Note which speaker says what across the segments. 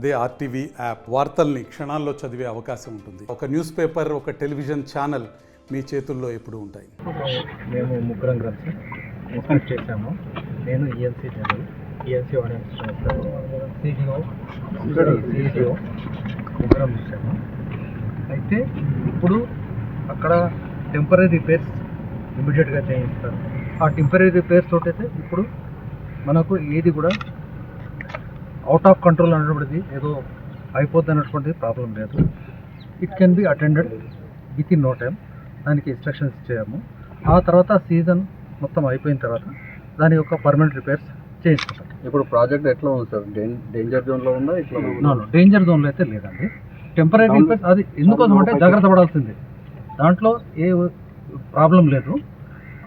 Speaker 1: అదే RTV app వార్తల్ని క్షణాల్లో చదివే అవకాశం ఉంటుంది. ఒక న్యూస్ పేపర్ ఒక టెలివిజన్ ఛానల్ మీ చేతుల్లో ఎప్పుడు ఉంటాయి.
Speaker 2: మేము ముగ్గురం కలిసి ముఖం చేశాము. నేను E ENC general ENC CDO CDO ముగ్గురం చూసాము అయితే ఇప్పుడు అక్కడ టెంపరీ రిపేర్స్ ఇమీడియట్గా చేయిస్తారు. ఆ టెంపరీ రిపేర్స్ తోటైతే ఇప్పుడు మనకు ఏది కూడా అవుట్ ఆఫ్ కంట్రోల్ అనేటువంటిది ఏదో అయిపోద్ది అన్నటువంటిది ప్రాబ్లం లేదు. It can be attended with in no time దానికి ఇన్స్ట్రక్షన్స్ ఇచ్చాము ఆ తర్వాత సీజన్ మొత్తం అయిపోయిన తర్వాత దాని యొక్క పర్మనెంట్ రిపేర్స్ చేయించుకుంటాం
Speaker 3: ఇప్పుడు ప్రాజెక్ట్ ఎట్లా ఉంది సార్? డేంజర్ జోన్లో ఉందా ఇట్లా
Speaker 2: డేంజర్ జోన్లో అయితే లేదండి. టెంపరీ రిపేర్స్ అది ఎందుకోసం అంటే జాగ్రత్త పడాల్సింది. దాంట్లో ఏ ప్రాబ్లం లేదు.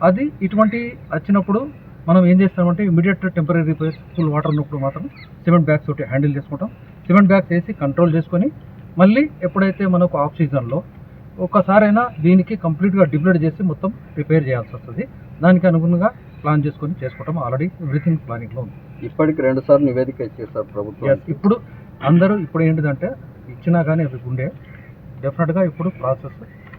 Speaker 2: అది ఇటువంటి వచ్చినప్పుడు మనం ఏం చేస్తామంటే immediate temporary repairs full water ఉన్నప్పుడు మాత్రం సిమెంట్ బ్యాగ్స్ తోటి హ్యాండిల్ చేసుకుంటాం. సిమెంట్ బ్యాగ్స్ వేసి కంట్రోల్ చేసుకొని మళ్ళీ ఎప్పుడైతే మనకు ఆఫ్ సీజన్లో ఒక్కసారైనా దీనికి కంప్లీట్గా డిప్లెట్ చేసి మొత్తం రిపేర్ చేయాల్సి వస్తుంది. దానికి అనుగుణంగా ప్లాన్ చేసుకొని చేసుకుంటాం ఆల్రెడీ ఎవ్రీథింగ్ ప్లానింగ్లో ఉంది.
Speaker 3: ఇప్పటికి రెండు సార్లు నివేదిక ఇచ్చేసారు ప్రభుత్వం.
Speaker 2: Yes, ఇప్పుడు అందరూ ఇప్పుడు ఏంటిదంటే ఇచ్చినా కానీ అవి ఉండే డెఫినెట్గా ఇప్పుడు ప్రాసెస్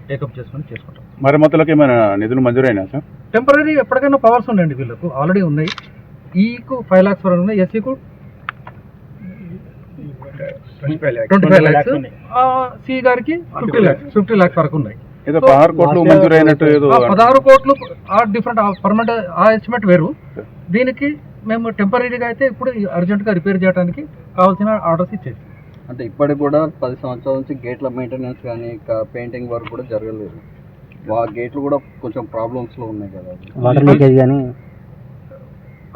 Speaker 2: టేకప్ చేసుకొని చేసుకుంటాం
Speaker 4: మరమ్మతులకు ఏమైనా నిధులు మంజూరైనా సార్?
Speaker 2: టెంపరీ ఎప్పటికైనా పవర్స్ ఉన్నాయండి వీళ్ళకు. ఆల్రెడీ ఉన్నాయి. ఈకు ఫైవ్ లాక్స్ వరకు ఉన్నాయి. ఎస్సీకు ట్వంటీ ఫైవ్ ల్యాక్స్ సి గారికి ఫిఫ్టీ ల్యాక్స్ ఫిఫ్టీ ల్యాక్స్ వరకు ఉన్నాయి.
Speaker 4: ఏదో
Speaker 2: So,
Speaker 4: పదహారు కోట్లు మంజూరైనట్టు ఏదో
Speaker 2: ఆ పదహారు కోట్లు ఆ డిఫరెంట్ పర్మనెంట్ ఆ ఎస్టిమేట్ వేరు. దీనికి మేము టెంపరీగా అయితే ఇప్పుడు అర్జెంట్గా రిపేర్ చేయడానికి కావాల్సిన ఆర్డర్స్ ఇచ్చేసి
Speaker 3: అంటే ఇప్పటికి కూడా పది సంవత్సరాల నుంచి గేట్ల మెయింటెనెన్స్ కానీ పెయింటింగ్ వర్క్ కూడా జరగలేదు. ఆ గేట్లు కూడా కొంచెం ప్రాబ్లమ్స్లో ఉన్నాయి కదా.
Speaker 2: వాటర్ లీకేజ్ కానీ?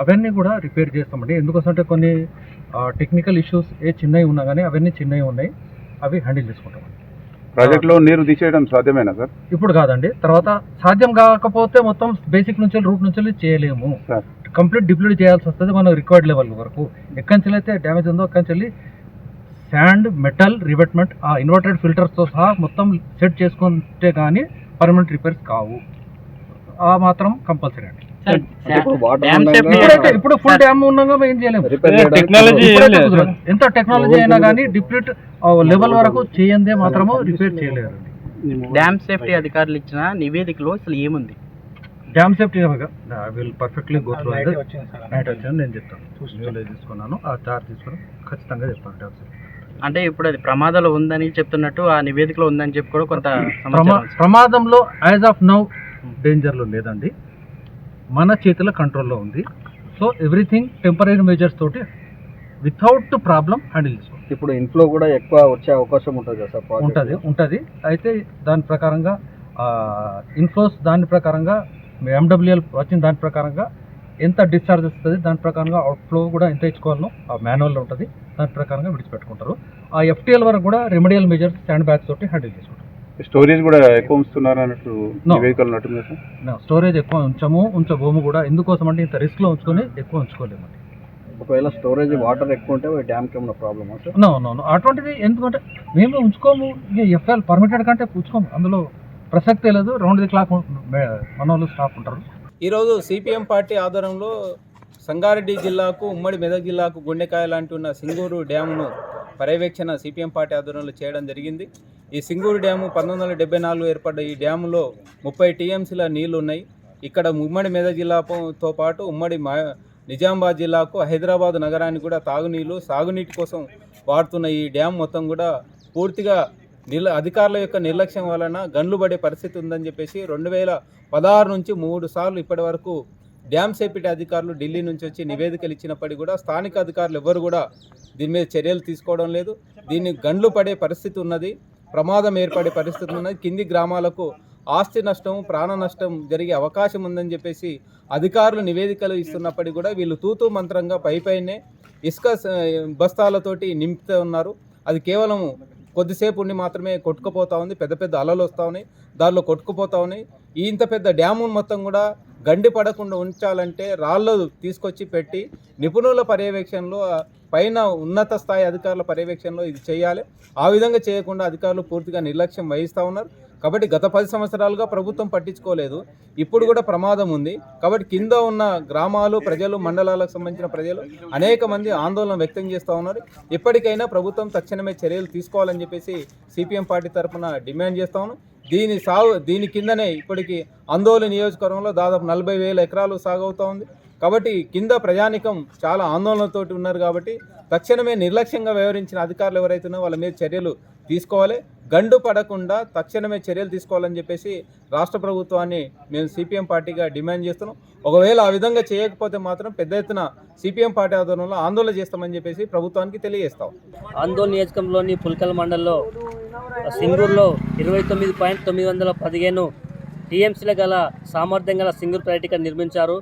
Speaker 2: అవన్నీ కూడా రిపేర్ చేస్తామండి. ఎందుకోసం అంటే కొన్ని టెక్నికల్ ఇష్యూస్ ఏ చిన్నవి ఉన్నా కానీ అవన్నీ చిన్నవి ఉన్నాయి. అవి హ్యాండిల్ చేసుకుంటాం
Speaker 4: ప్రాజెక్ట్లో నీరు తీసేయడం సాధ్యమేనా సార్?
Speaker 2: ఇప్పుడు కాదండి. తర్వాత సాధ్యం కాకపోతే మొత్తం బేసిక్ నుంచి రూట్ నుంచి చేయలేము.
Speaker 4: సార్.
Speaker 2: కంప్లీట్ డిప్లీట్ చేయాల్సి వస్తుంది మన రిక్వైర్డ్ లెవెల్ వరకు. ఎక్కడి అయితే డ్యామేజ్ ఉందో అక్కడి శాండ్ మెటల్ రివెట్మెంట్ ఆ ఇన్వర్టెడ్ ఫిల్టర్స్తో సహా మొత్తం సెట్ చేసుకుంటే కానీ పర్మనెంట్ రిపేర్స్ కావు. ఆ మాత్రం కంపల్సరీ అండి.
Speaker 3: ఇప్పుడు
Speaker 2: ఫుల్ డ్యామ్ ఉన్నాగా ఏం చేయలేము. ఎంత టెక్నాలజీ అయినా కానీ డిప్లీట్ లెవెల్ వరకు చేయందే మాత్రము రిపేర్ చేయలేరు
Speaker 5: డ్యామ్ సేఫ్టీ అధికారులు ఇచ్చిన నివేదికలో అసలు ఏముంది?
Speaker 2: Dam safety will perfectly go through night వచ్చింది నేను చెప్తాను. తీసుకున్నాను. ఆ చార్జ్ తీసుకుని ఖచ్చితంగా చెప్తాను డ్యామ్ సేఫ్టీ.
Speaker 5: అంటే ఇప్పుడు అది ప్రమాదంలో ఉందని చెప్తున్నట్టు ఆ నివేదికలో ఉందని చెప్పి కూడా కొంత.
Speaker 2: ప్రమాదంలో యాజ్ ఆఫ్ నౌ డేంజర్లో లేదండి మన చేతిలో కంట్రోల్లో ఉంది సో ఎవ్రీథింగ్ టెంపరీ మెజర్స్ తోటి వితౌట్ ప్రాబ్లం హ్యాండిల్ చేసుకోండి
Speaker 3: ఇప్పుడు ఇన్ఫ్లో కూడా ఎక్కువ వచ్చే అవకాశం ఉంటుంది కదా సార్
Speaker 2: ఉంటుంది? ఉంటుంది అయితే దాని ప్రకారంగా ఇన్ఫ్లోస్ దాని ప్రకారంగా ఎండబ్ల్యూఎల్ వచ్చిన దాని ప్రకారంగా ఎంత డిశ్చార్జ్ వస్తుంది దాని ప్రకారంగా అవుట్ఫ్లో కూడా ఎంత ఇచ్చుకోవాలో ఆ మాన్యువల్లో ఉంటుంది. దాని ప్రకారంగా విడిచిపెట్టుకుంటారు. ఆ ఎఫ్టీఎల్ వరకు కూడా రెమెడియల్ మెజర్స్ శాండ్ బ్యాగ్స్ తోటి హ్యాండిల్ చేసుకుంటారు.
Speaker 4: స్టోరేజ్ కూడా ఎక్కువ ఉంచుతున్నారు అన్నట్టు
Speaker 2: స్టోరేజ్ ఎక్కువ ఉంచము ఉంచబోము కూడా. ఎందుకోసం అంటే ఇంత రిస్క్లో ఉంచుకొని ఎక్కువ ఉంచుకోలేము
Speaker 3: ఒకవేళ స్టోరేజ్ వాటర్ ఎక్కువ ఉంటే డ్యామ్కి ఏమైనా ప్రాబ్లమా సార్?
Speaker 2: నో నో నో అటువంటిది ఎందుకంటే మేము ఉంచుకోము ఎఫ్ఎల్ పర్మిటెడ్ కంటే ఉంచుకోము. అందులో ప్రసక్తే లేదు. రౌండ్ ది క్లాక్ మన వాళ్ళు స్టాఫ్ ఉంటారు.
Speaker 6: ఈరోజు సిపిఎం పార్టీ ఆధ్వర్యంలో సంగారెడ్డి జిల్లాకు ఉమ్మడి మెదక్ జిల్లాకు గుండెకాయ లాంటి ఉన్న సింగూరు డ్యామును పర్యవేక్షణ సిపిఎం పార్టీ ఆధ్వర్యంలో చేయడం జరిగింది. ఈ సింగూరు డ్యాము పంతొమ్మిది వందల డెబ్బై నాలుగు ఏర్పడ్డ ఈ డ్యాములో ముప్పై టీఎంసీల నీళ్ళు ఉన్నాయి ఇక్కడ ఉమ్మడి మెదక్ జిల్లాతో పాటు ఉమ్మడి నిజామాబాద్ జిల్లాకు హైదరాబాద్ నగరానికి కూడా తాగునీళ్ళు సాగునీటి కోసం వాడుతున్న ఈ డ్యామ్ మొత్తం కూడా పూర్తిగా నిల అధికారుల యొక్క నిర్లక్ష్యం వలన గండ్లు పడే పరిస్థితి ఉందని చెప్పేసి రెండు వేల పదహారు నుంచి మూడు సార్లు ఇప్పటి వరకు డ్యామ్ సేఫ్టీ అధికారులు ఢిల్లీ నుంచి వచ్చి నివేదికలు ఇచ్చినప్పటికీ కూడా స్థానిక అధికారులు ఎవరు కూడా దీని మీద చర్యలు తీసుకోవడం లేదు. దీన్ని గండ్లు పడే పరిస్థితి ఉన్నది ప్రమాదం ఏర్పడే పరిస్థితి ఉన్నది. కింది గ్రామాలకు ఆస్తి నష్టం ప్రాణ నష్టం జరిగే అవకాశం ఉందని చెప్పేసి అధికారులు నివేదికలు ఇస్తున్నప్పటికీ కూడా వీళ్ళు తూతూ మంత్రంగా పైపైనే ఇసుక బస్తాలతోటి నింపుతూ ఉన్నారు. అది కేవలం కొద్దిసేపు ఉండి మాత్రమే కొట్టుకుపోతా ఉంది పెద్ద పెద్ద అలలు వస్తూ ఉన్నాయి దానిలో కొట్టుకుపోతా ఉన్నాయి. ఇంత పెద్ద డ్యాము మొత్తం కూడా గండి పడకుండా ఉంచాలంటే రాళ్ళు తీసుకొచ్చి పెట్టి నిపుణుల పర్యవేక్షణలో పైన ఉన్నత స్థాయి అధికారుల పర్యవేక్షణలో ఇది చేయాలి. ఆ విధంగా చేయకుండా అధికారులు పూర్తిగా నిర్లక్ష్యం వహిస్తూ ఉన్నారు. కాబట్టి గత పది సంవత్సరాలుగా ప్రభుత్వం పట్టించుకోలేదు. ఇప్పుడు కూడా ప్రమాదం ఉంది. కాబట్టి కింద ఉన్న గ్రామాలు ప్రజలు మండలాలకు సంబంధించిన ప్రజలు అనేక మంది ఆందోళన వ్యక్తం చేస్తూ ఉన్నారు. ఇప్పటికైనా ప్రభుత్వం తక్షణమే చర్యలు తీసుకోవాలని చెప్పేసి సిపిఎం పార్టీ తరఫున డిమాండ్ చేస్తా ఉన్నాం. దీని సాగు దీని కిందనే ఇప్పటికి ఆందోళన నియోజకవర్గంలో దాదాపు నలభై వేల ఎకరాలు సాగు అవుతూ ఉంది. కాబట్టి కింద ప్రజానికం చాలా ఆందోళనతోటి ఉన్నారు కాబట్టి తక్షణమే నిర్లక్ష్యంగా వ్యవహరించిన అధికారులు ఎవరైతే వాళ్ళ మీద చర్యలు తీసుకోవాలి. గండు పడకుండా తక్షణమే చర్యలు తీసుకోవాలని చెప్పేసి రాష్ట్ర ప్రభుత్వాన్ని మేము సిపిఎం పార్టీగా డిమాండ్ చేస్తున్నాం. ఒకవేళ ఆ విధంగా చేయకపోతే మాత్రం పెద్ద ఎత్తున సిపిఎం పార్టీ ఆధ్వర్యంలో ఆందోళన చేస్తామని చెప్పేసి ప్రభుత్వానికి తెలియజేస్తాం.
Speaker 7: ఆందోళన నియోజకంలోని పుల్కల్ మండలంలో సింగూరులో ఇరవై తొమ్మిది పాయింట్ తొమ్మిది వందల పదిహేను టీఎంసీల గల సామర్థ్యం గల సింగూర్ పర్యటిక నిర్మించారు.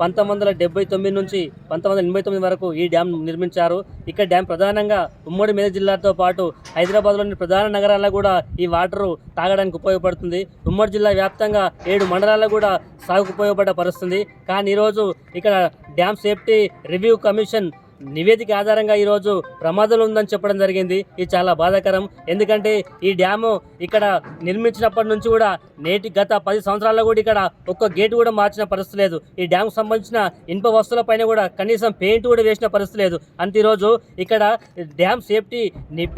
Speaker 7: పంతొమ్మిది వందల డెబ్బై తొమ్మిది నుంచి పంతొమ్మిది వందల ఎనభై తొమ్మిది వరకు ఈ డ్యామ్ నిర్మించారు. ఇక్కడ డ్యామ్ ప్రధానంగా ఉమ్మడి మెదక్ జిల్లాతో పాటు హైదరాబాద్లోని ప్రధాన నగరాల్లో కూడా ఈ వాటరు తాగడానికి ఉపయోగపడుతుంది. ఉమ్మడి జిల్లా వ్యాప్తంగా ఏడు మండలాల్లో కూడా సాగుకు ఉపయోగపడే పరుస్తుంది కానీ ఈరోజు ఇక్కడ డ్యామ్ సేఫ్టీ రివ్యూ కమిషన్ నివేదిక ఆధారంగా ఈరోజు ప్రమాదం ఉందని చెప్పడం జరిగింది. ఇది చాలా బాధాకరం. ఎందుకంటే ఈ డ్యాము ఇక్కడ నిర్మించినప్పటి నుంచి కూడా నేటి గత పది సంవత్సరాల్లో కూడా ఇక్కడ ఒక్క గేటు కూడా మార్చిన పరిస్థితి లేదు. ఈ డ్యామ్ సంబంధించిన ఇనుప వస్తువులపైన కూడా కనీసం పెయింట్ కూడా వేసిన పరిస్థితి లేదు. అంత ఈరోజు ఇక్కడ డ్యామ్ సేఫ్టీ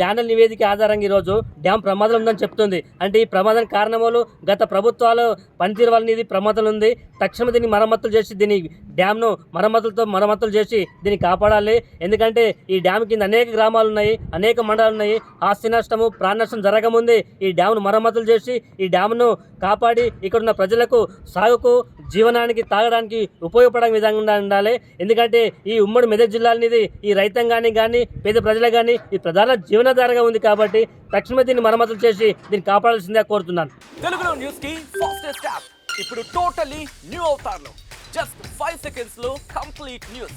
Speaker 7: ప్యానల్ నివేదిక ఆధారంగా ఈరోజు డ్యామ్ ప్రమాదం ఉందని చెప్తుంది. అంటే ఈ ప్రమాదం కారణములు గత ప్రభుత్వాలు పనితీరు వలన ఇది ప్రమాదం ఉంది. తక్షణం దీన్ని మరమ్మతులు చేసి దీని డ్యామ్ను మరమ్మతులతో మరమ్మతులు చేసి దీన్ని కాపాడాలి. ఎందుకంటే ఈ డ్యామ్ కింద అనేక గ్రామాలు ఉన్నాయి అనేక మండలాలు ఉన్నాయి. ఆస్తి నష్టము ప్రాణ నష్టం జరగముందే ఈ డ్యామ్ను మరమ్మతులు చేసి ఈ డ్యామ్ను కాపాడి ఇక్కడున్న ప్రజలకు సాగుకు జీవనానికి తాగడానికి ఉపయోగపడే విధంగా ఉండాలి. ఎందుకంటే ఈ ఉమ్మడి మెదక్ జిల్లా అనేది ఈ రైతాంగానికి కానీ పేద ప్రజలకు కానీ ఈ ప్రధాన జీవనాధారగా ఉంది కాబట్టి తక్షణమే దీన్ని మరమ్మతులు చేసి దీన్ని కాపాడాల్సిందే కోరుతున్నాను.
Speaker 8: తెలుగులో న్యూస్కి ఫాస్టెస్ట్ యాప్ ఇప్పుడు టోటలీ న్యూ అవుతారు జస్ట్ ఫైవ్ సెకండ్స్లో కంప్లీట్ న్యూస్